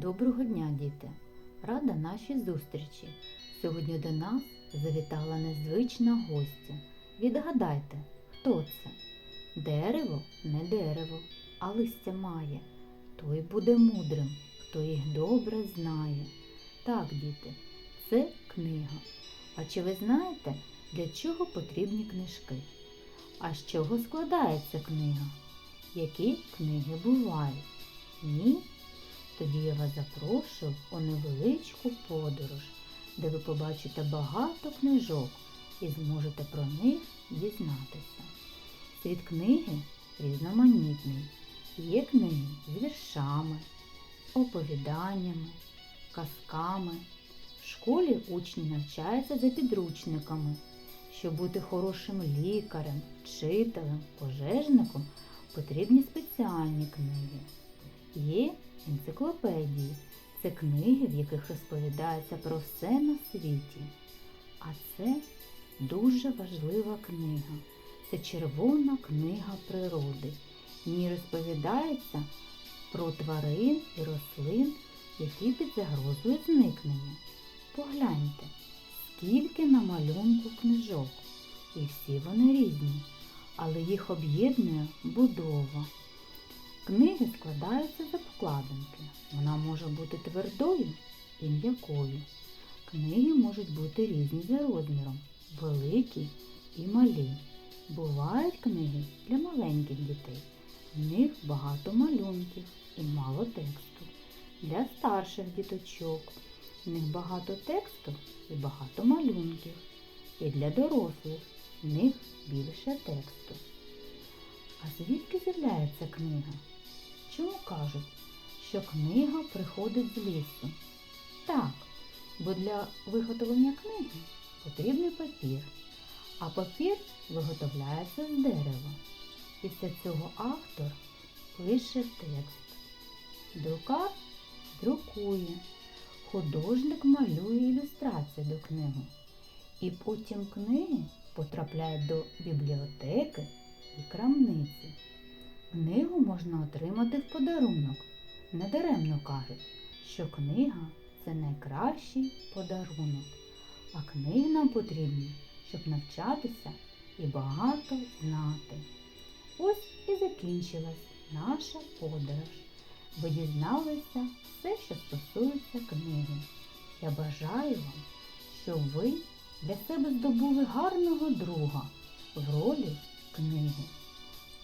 Доброго дня, діти! Рада нашій зустрічі. Сьогодні до нас завітала незвична гостя. Відгадайте, хто це? Дерево не дерево, а листя має. Той буде мудрим, хто їх добре знає. Так, діти, це книга. А чи ви знаєте, для чого потрібні книжки? А з чого складається книга? Які книги бувають? Ні? Тоді я вас запрошую у невеличку подорож, де ви побачите багато книжок і зможете про них дізнатися. Світ книги різноманітний. Є книги з віршами, оповіданнями, казками. В школі учні навчаються за підручниками. Щоб бути хорошим лікарем, вчителем, пожежником, потрібні спеціальні книги. Є енциклопедії. Це книги, в яких розповідається про все на світі. А це дуже важлива книга. Це червона книга природи. В ній розповідається про тварин і рослин, які під загрозою зникнення. Погляньте, скільки на малюнку книжок. І всі вони різні, але їх об'єднує будова. Книги складаються з обкладинки. Вона може бути твердою і м'якою. Книги можуть бути різні за розміром, великі і малі. Бувають книги для маленьких дітей. В них багато малюнків і мало тексту. Для старших діточок в них багато тексту і багато малюнків. І для дорослих в них більше тексту. А звідки з'являється книга? Чому кажуть, що книга приходить з лісу? Так, бо для виготовлення книги потрібний папір, а папір виготовляється з дерева. Після цього автор пише текст. Друкар друкує, художник малює ілюстрації до книги. І потім книги потрапляють до бібліотеки і крамниці. Книгу можна отримати в подарунок. Недаремно кажуть, що книга це найкращий подарунок. А книги нам потрібні, щоб навчатися і багато знати. Ось і закінчилась наша подорож. Ви дізналися все, що стосується книги. Я бажаю вам, щоб ви для себе здобули гарного друга в ролі книги.